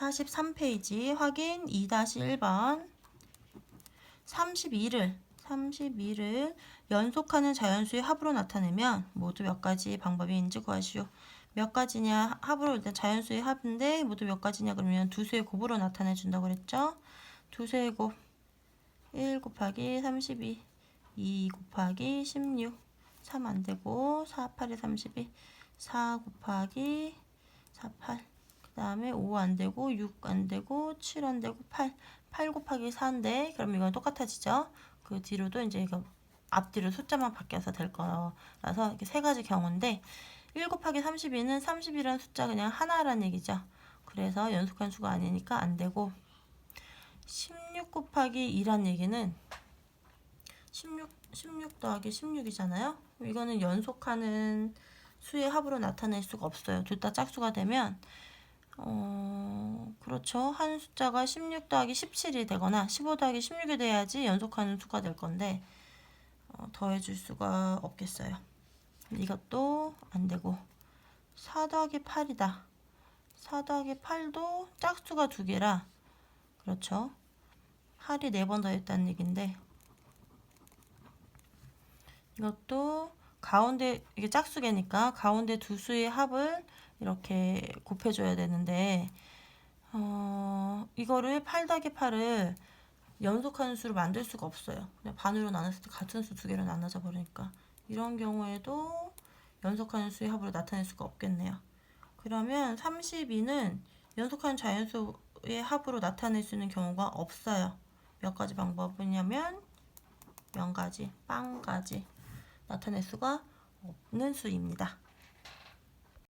43페이지 확인 2-1번. 32를 32를 연속하는 자연수의 합으로 나타내면 모두 몇 가지 방법이 있는지 구하시오. 몇 가지냐? 합으로 일단 자연수의 합인데 모두 몇 가지냐? 그러면 두 수의 곱으로 나타내 준다고 그랬죠. 두 수의 곱. 1 곱하기 32 2 곱하기 16 3 안되고 4 8에 32 4 곱하기 4 8그 다음에 5 안되고 6 안되고 7 안되고 8 8 곱하기 4인데 그럼 이건 똑같아지죠. 그 뒤로도 이제 이거 앞뒤로 숫자만 바뀌어서 될 거라서 이렇게 세 가지 경우인데 1 곱하기 32는 30이라는 숫자 그냥 하나라는 얘기죠. 그래서 연속한 수가 아니니까 안 되고 16 곱하기 2란 얘기는 16, 16 더하기 16이잖아요. 이거는 연속하는 수의 합으로 나타낼 수가 없어요. 둘 다 짝수가 되면 어, 그렇죠. 한 숫자가 16 더하기 17이 되거나 15 더하기 16이 돼야지 연속하는 수가 될 건데 어, 더해줄 수가 없겠어요. 이것도 안 되고 4 더하기 8이다. 4 더하기 8도 짝수가 두 개라 그렇죠. 할이 네 번 더했다는 얘긴데 이것도 가운데 이게 짝수개니까 가운데 두 수의 합을 이렇게 곱해줘야 되는데 어, 이거를 8 더하기 8을 연속하는 수로 만들 수가 없어요. 그냥 반으로 나눴을 때 같은 수 두 개로 나눠져 버리니까 이런 경우에도 연속하는 수의 합으로 나타낼 수가 없겠네요. 그러면 32는 연속하는 자연수의 합으로 나타낼 수 있는 경우가 없어요. 몇 가지 방법이냐면 명 가지, 빵 가지 나타낼 수가 없는 수입니다.